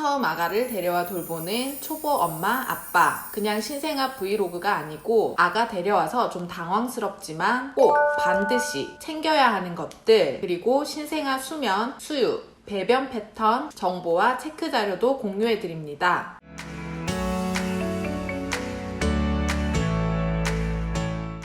처음 아가를 데려와 돌보는 초보 엄마, 아빠. 그냥 신생아 브이로그가 아니고 아가 데려와서 좀 당황스럽지만 꼭 반드시 챙겨야 하는 것들, 그리고 신생아 수면, 수유, 배변 패턴, 정보와 체크 자료도 공유해 드립니다.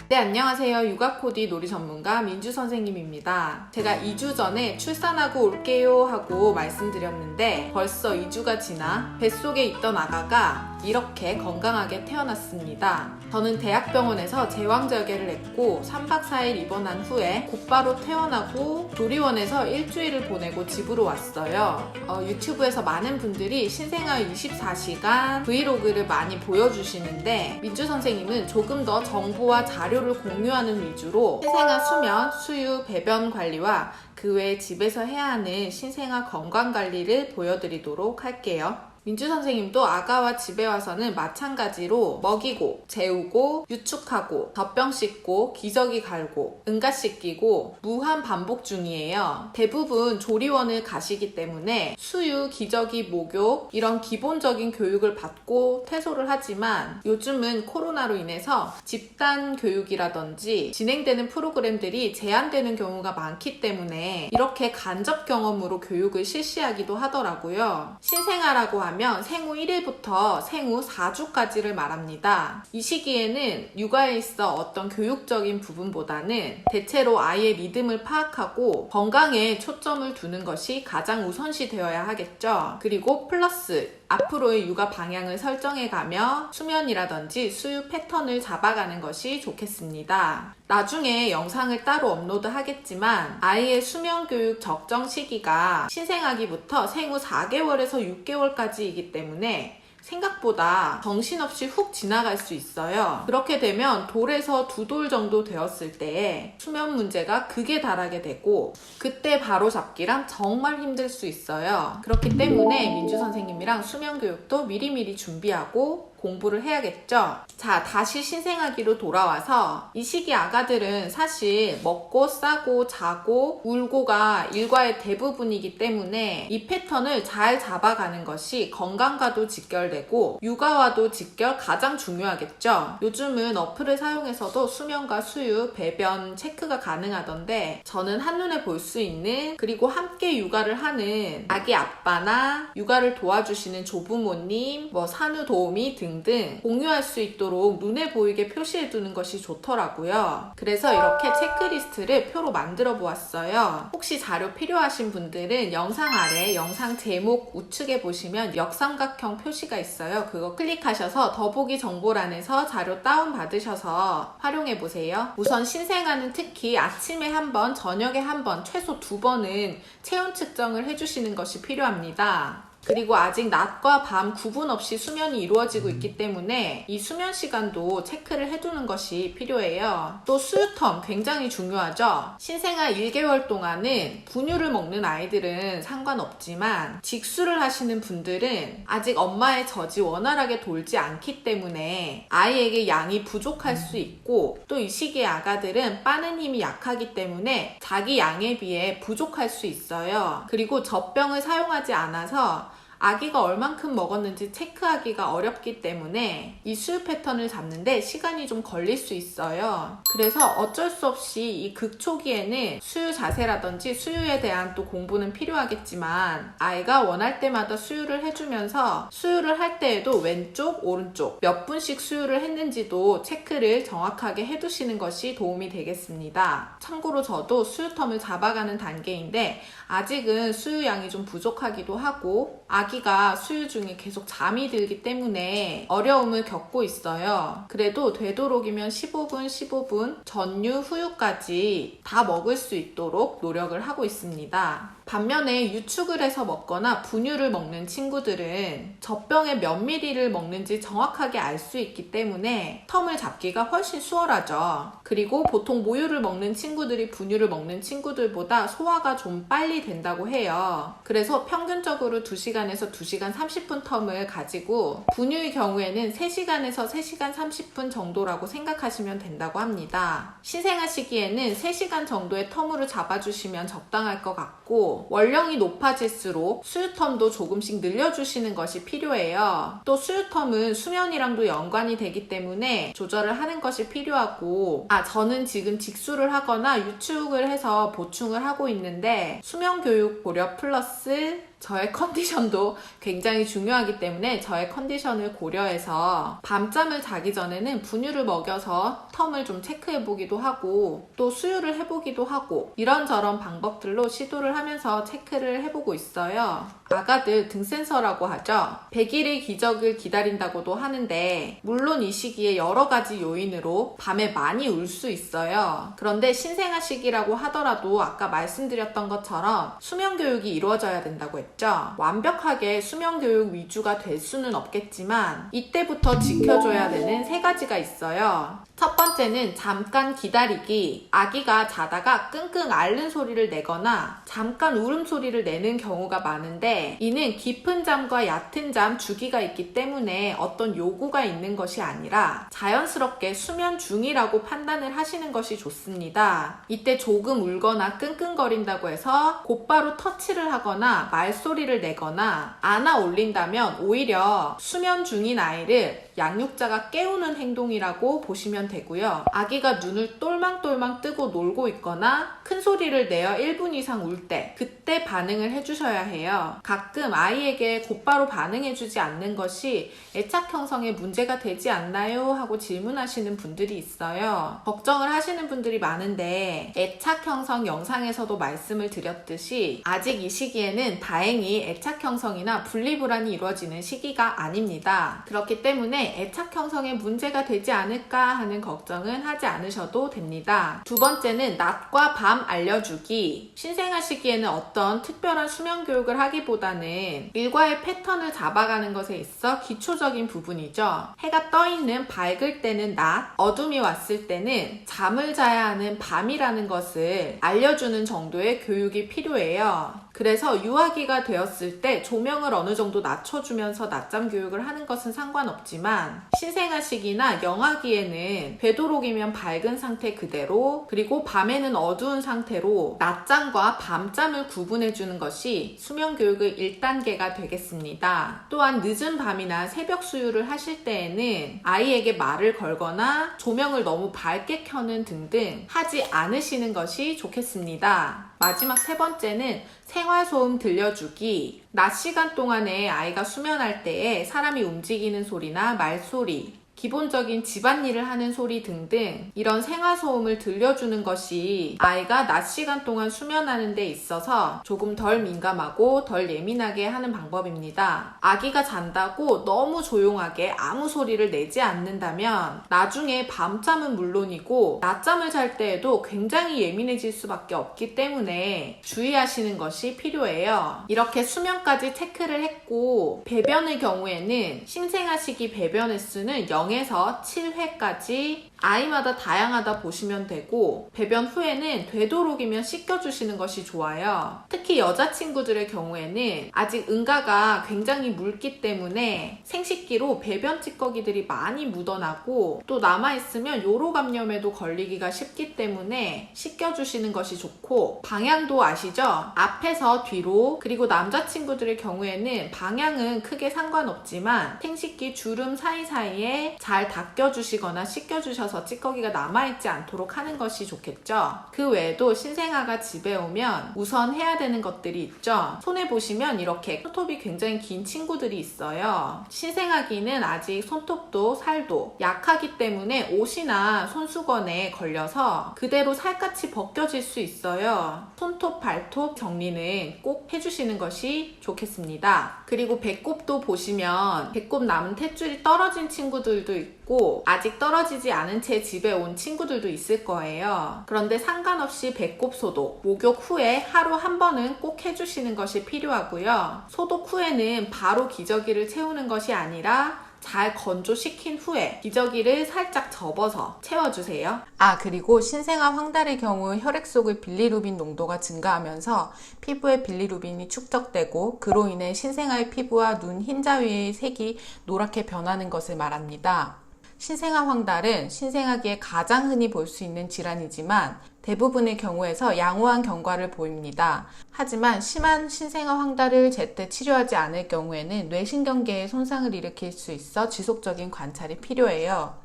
네, 안녕하세요. 육아 코디 놀이 전문가 민주 선생님입니다. 제가 2주 전에 출산하고 올게요 하고 말씀드렸는데 벌써 2주가 지나 뱃속에 있던 아가가 이렇게 건강하게 태어났습니다. 저는 대학병원에서 제왕절개를 했고 3박 4일 입원한 후에 곧바로 퇴원하고 조리원에서 일주일을 보내고 집으로 왔어요. 어, 유튜브에서 많은 분들이 신생아 24시간 브이로그를 많이 보여주시는데 민주 선생님은 조금 더 정보와 자료를 공유하는 위주로 신생아 수면, 수유, 배변 관리와 그 외에 집에서 해야 하는 신생아 건강 관리를 보여드리도록 할게요. 민주 선생님도 아가와 집에 와서는 마찬가지로 먹이고, 재우고, 유축하고, 젖병 씻고, 기저귀 갈고, 응가 씻기고 무한 반복 중이에요. 대부분 조리원을 가시기 때문에 수유, 기저귀, 목욕 이런 기본적인 교육을 받고 퇴소를 하지만 요즘은 코로나로 인해서 집단 교육이라든지 진행되는 프로그램들이 제한되는 경우가 많기 때문에 이렇게 간접 경험으로 교육을 실시하기도 하더라고요. 신생아라고 하면 생후 1일부터 생후 4주까지를 말합니다. 이 시기에는 육아에 있어 어떤 교육적인 부분보다는 대체로 아이의 리듬을 파악하고 건강에 초점을 두는 것이 가장 우선시 되어야 하겠죠. 그리고 플러스 앞으로의 육아 방향을 설정해 가며 수면이라든지 수유 패턴을 잡아가는 것이 좋겠습니다. 나중에 영상을 따로 업로드 하겠지만 아이의 수면 교육 적정 시기가 신생아기부터 생후 4개월에서 6개월까지이기 때문에 생각보다 정신없이 훅 지나갈 수 있어요. 그렇게 되면 돌에서 두 돌 정도 되었을 때에 수면 문제가 극에 달하게 되고 그때 바로 잡기란 정말 힘들 수 있어요. 그렇기 때문에 민주 선생님이랑 수면 교육도 미리미리 준비하고 공부를 해야겠죠? 자, 다시 신생아기로 돌아와서 이 시기 아가들은 사실 먹고 싸고 자고 울고가 일과의 대부분이기 때문에 이 패턴을 잘 잡아가는 것이 건강과도 직결되고 육아와도 직결 가장 중요하겠죠? 요즘은 어플을 사용해서도 수면과 수유, 배변 체크가 가능하던데 저는 한눈에 볼 수 있는 그리고 함께 육아를 하는 아기 아빠나 육아를 도와주시는 조부모님, 뭐 산후 도우미 등 등등 공유할 수 있도록 눈에 보이게 표시해 두는 것이 좋더라고요. 그래서 이렇게 체크리스트를 표로 만들어 보았어요. 혹시 자료 필요하신 분들은 영상 아래 영상 제목 우측에 보시면 역삼각형 표시가 있어요. 그거 클릭하셔서 더보기 정보란에서 자료 다운 받으셔서 활용해 보세요. 우선 신생아는 특히 아침에 한 번, 저녁에 한 번, 최소 두 번은 체온 측정을 해주시는 것이 필요합니다. 그리고 아직 낮과 밤 구분 없이 수면이 이루어지고 있기 때문에 이 수면 시간도 체크를 해두는 것이 필요해요. 또 수유텀 굉장히 중요하죠. 신생아 1개월 동안은 분유를 먹는 아이들은 상관없지만 직수를 하시는 분들은 아직 엄마의 젖이 원활하게 돌지 않기 때문에 아이에게 양이 부족할 수 있고 또 이 시기의 아가들은 빠는 힘이 약하기 때문에 자기 양에 비해 부족할 수 있어요. 그리고 젖병을 사용하지 않아서 아기가 얼만큼 먹었는지 체크하기가 어렵기 때문에 이 수유 패턴을 잡는데 시간이 좀 걸릴 수 있어요. 그래서 어쩔 수 없이 이 극초기에는 수유 자세라든지 수유에 대한 또 공부는 필요하겠지만 아이가 원할 때마다 수유를 해주면서 수유를 할 때에도 왼쪽, 오른쪽 몇 분씩 수유를 했는지도 체크를 정확하게 해두시는 것이 도움이 되겠습니다. 참고로 저도 수유텀을 잡아가는 단계인데 아직은 수유량이 좀 부족하기도 하고 아 기가 수유 중에 계속 잠이 들기 때문에 어려움을 겪고 있어요. 그래도 되도록이면 15분, 15분 전유 후유까지 다 먹을 수 있도록 노력을 하고 있습니다. 반면에 유축을 해서 먹거나 분유를 먹는 친구들은 젖병에 몇 미리를 먹는지 정확하게 알 수 있기 때문에 텀을 잡기가 훨씬 수월하죠. 그리고 보통 모유를 먹는 친구들이 분유를 먹는 친구들보다 소화가 좀 빨리 된다고 해요. 그래서 평균적으로 2시간에서 2시간 30분 텀을 가지고 분유의 경우에는 3시간에서 3시간 30분 정도라고 생각하시면 된다고 합니다. 신생아 시기에는 3시간 정도의 텀으로 잡아주시면 적당할 것 같고 원령이 높아질수록 수유텀도 조금씩 늘려주시는 것이 필요해요. 또 수유텀은 수면이랑도 연관이 되기 때문에 조절을 하는 것이 필요하고 아 저는 지금 직수를 하거나 유축을 해서 보충을 하고 있는데 수면 교육 고려 플러스 저의 컨디션도 굉장히 중요하기 때문에 저의 컨디션을 고려해서 밤잠을 자기 전에는 분유를 먹여서 텀을 좀 체크해 보기도 하고 또 수유를 해보기도 하고 이런저런 방법들로 시도를 하면서 체크를 해보고 있어요. 아가들 등 센서라고 하죠. 100일의 기적을 기다린다고도 하는데 물론 이 시기에 여러 가지 요인으로 밤에 많이 울 수 있어요. 그런데 신생아 시기라고 하더라도 아까 말씀드렸던 것처럼 수면 교육이 이루어져야 된다고 했죠. 완벽하게 수면 교육 위주가 될 수는 없겠지만 이때부터 지켜줘야 되는 세 가지가 있어요. 첫 번째는 잠깐 기다리기. 아기가 자다가 끙끙 앓는 소리를 내거나 잠깐 울음소리를 내는 경우가 많은데 이는 깊은 잠과 얕은 잠 주기가 있기 때문에 어떤 요구가 있는 것이 아니라 자연스럽게 수면 중이라고 판단을 하시는 것이 좋습니다. 이때 조금 울거나 끙끙거린다고 해서 곧바로 터치를 하거나 말 소리를 내거나 안아 올린다면 오히려 수면 중인 아이를 양육자가 깨우는 행동이라고 보시면 되고요. 아기가 눈을 똘망똘망 뜨고 놀고 있거나 큰 소리를 내어 1분 이상 울 때 그때 반응을 해주셔야 해요. 가끔 아이에게 곧바로 반응해주지 않는 것이 애착 형성에 문제가 되지 않나요? 하고 질문하시는 분들이 있어요. 걱정을 하시는 분들이 많은데 애착 형성 영상에서도 말씀을 드렸듯이 아직 이 시기에는 다행히 애착 형성이나 분리불안이 이루어지는 시기가 아닙니다. 그렇기 때문에 애착 형성에 문제가 되지 않을까 하는 걱정은 하지 않으셔도 됩니다. 두 번째는 낮과 밤 알려주기. 신생아 시기에는 어떤 특별한 수면 교육을 하기보다는 일과의 패턴을 잡아가는 것에 있어 기초적인 부분이죠. 해가 떠 있는 밝을 때는 낮, 어둠이 왔을 때는 잠을 자야 하는 밤이라는 것을 알려주는 정도의 교육이 필요해요. 그래서 유아기가 되었을 때 조명을 어느 정도 낮춰주면서 낮잠 교육을 하는 것은 상관없지만 신생아 시기나 영아기에는 되도록이면 밝은 상태 그대로 그리고 밤에는 어두운 상태로 낮잠과 밤잠을 구분해 주는 것이 수면 교육의 1단계가 되겠습니다. 또한 늦은 밤이나 새벽 수유를 하실 때에는 아이에게 말을 걸거나 조명을 너무 밝게 켜는 등등 하지 않으시는 것이 좋겠습니다. 마지막 세 번째는 생 활소음 들려주기. 낮 시간 동안에 아이가 수면할 때에 사람이 움직이는 소리나 말소리, 기본적인 집안일을 하는 소리 등등 이런 생활소음을 들려주는 것이 아이가 낮 시간 동안 수면하는 데 있어서 조금 덜 민감하고 덜 예민하게 하는 방법입니다. 아기가 잔다고 너무 조용하게 아무 소리를 내지 않는다면 나중에 밤잠은 물론이고 낮잠을 잘 때에도 굉장히 예민해질 수밖에 없기 때문에 주의하시는 것이 필요해요. 이렇게 수면까지 체크를 했고 배변의 경우에는 신생아 시기 배변 횟수는 0에 서 7회까지 아이마다 다양하다 보시면 되고 배변 후에는 되도록이면 씻겨주시는 것이 좋아요. 특히 여자친구들의 경우에는 아직 응가가 굉장히 묽기 때문에 생식기로 배변 찌꺼기들이 많이 묻어나고 또 남아있으면 요로 감염에도 걸리기가 쉽기 때문에 씻겨주시는 것이 좋고 방향도 아시죠? 앞에서 뒤로 그리고 남자친구들의 경우에는 방향은 크게 상관없지만 생식기 주름 사이사이에 잘 닦여주시거나 씻겨주셔서 찌꺼기가 남아있지 않도록 하는 것이 좋겠죠. 그 외에도 신생아가 집에 오면 우선 해야 되는 것들이 있죠. 손에 보시면 이렇게 손톱이 굉장히 긴 친구들이 있어요. 신생아기는 아직 손톱도 살도 약하기 때문에 옷이나 손수건에 걸려서 그대로 살갗이 벗겨질 수 있어요. 손톱, 발톱 정리는 꼭 해주시는 것이 좋겠습니다. 그리고 배꼽도 보시면 배꼽 남은 탯줄이 떨어진 친구들 도 있고 아직 떨어지지 않은 채 집에 온 친구들도 있을 거예요. 그런데 상관없이 배꼽 소독, 목욕 후에 하루 한 번은 꼭 해주시는 것이 필요하고요. 소독 후에는 바로 기저귀를 채우는 것이 아니라 잘 건조시킨 후에 기저귀를 살짝 접어서 채워주세요. 아 그리고 신생아 황달의 경우 혈액 속의 빌리루빈 농도가 증가하면서 피부에 빌리루빈이 축적되고 그로 인해 신생아의 피부와 눈 흰자 위의 색이 노랗게 변하는 것을 말합니다. 신생아 황달은 신생아기에 가장 흔히 볼 수 있는 질환이지만 대부분의 경우에서 양호한 경과를 보입니다. 하지만 심한 신생아 황달을 제때 치료하지 않을 경우에는 뇌신경계에 손상을 일으킬 수 있어 지속적인 관찰이 필요해요.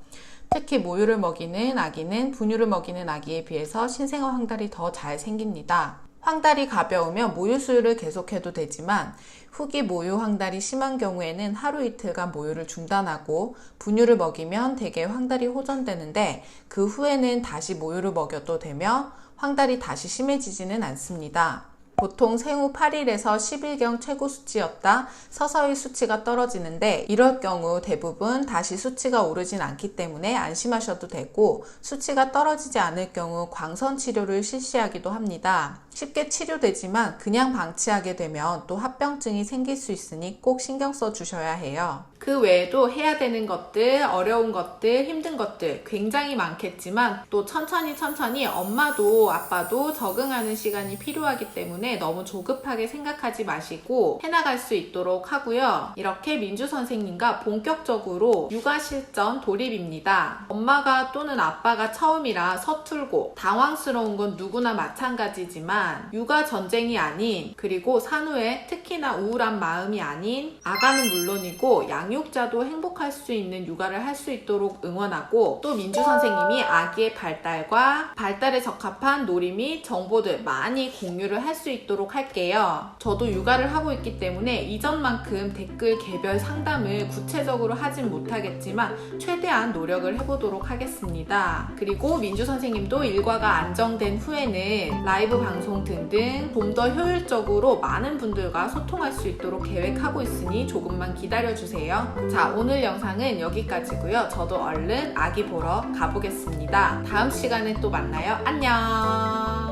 특히 모유를 먹이는 아기는 분유를 먹이는 아기에 비해서 신생아 황달이 더 잘 생깁니다. 황달이 가벼우면 모유 수유를 계속해도 되지만 후기 모유 황달이 심한 경우에는 하루 이틀간 모유를 중단하고 분유를 먹이면 대개 황달이 호전되는데 그 후에는 다시 모유를 먹여도 되며 황달이 다시 심해지지는 않습니다. 보통 생후 8일에서 10일경 최고 수치였다 서서히 수치가 떨어지는데 이럴 경우 대부분 다시 수치가 오르진 않기 때문에 안심하셔도 되고 수치가 떨어지지 않을 경우 광선 치료를 실시하기도 합니다. 쉽게 치료되지만 그냥 방치하게 되면 또 합병증이 생길 수 있으니 꼭 신경 써 주셔야 해요. 그 외에도 해야 되는 것들, 어려운 것들, 힘든 것들 굉장히 많겠지만 또 천천히 천천히 엄마도 아빠도 적응하는 시간이 필요하기 때문에 너무 조급하게 생각하지 마시고 해나갈 수 있도록 하고요. 이렇게 민주 선생님과 본격적으로 육아 실전 돌입입니다. 엄마가 또는 아빠가 처음이라 서툴고 당황스러운 건 누구나 마찬가지지만 육아 전쟁이 아닌 그리고 산후에 특히나 우울한 마음이 아닌 아가는 물론이고 양육자도 행복할 수 있는 육아를 할 수 있도록 응원하고 또 민주 선생님이 아기의 발달과 발달에 적합한 놀이 및 정보들 많이 공유를 할 수 있도록 할게요. 저도 육아를 하고 있기 때문에 이전만큼 댓글 개별 상담을 구체적으로 하진 못하겠지만 최대한 노력을 해보도록 하겠습니다. 그리고 민주 선생님도 일과가 안정된 후에는 라이브 방송 등 등 좀 더 효율적으로 많은 분들과 소통할 수 있도록 계획하고 있으니 조금만 기다려주세요. 자, 오늘 영상은 여기까지고요. 저도 얼른 아기 보러 가보겠습니다. 다음 시간에 또 만나요. 안녕!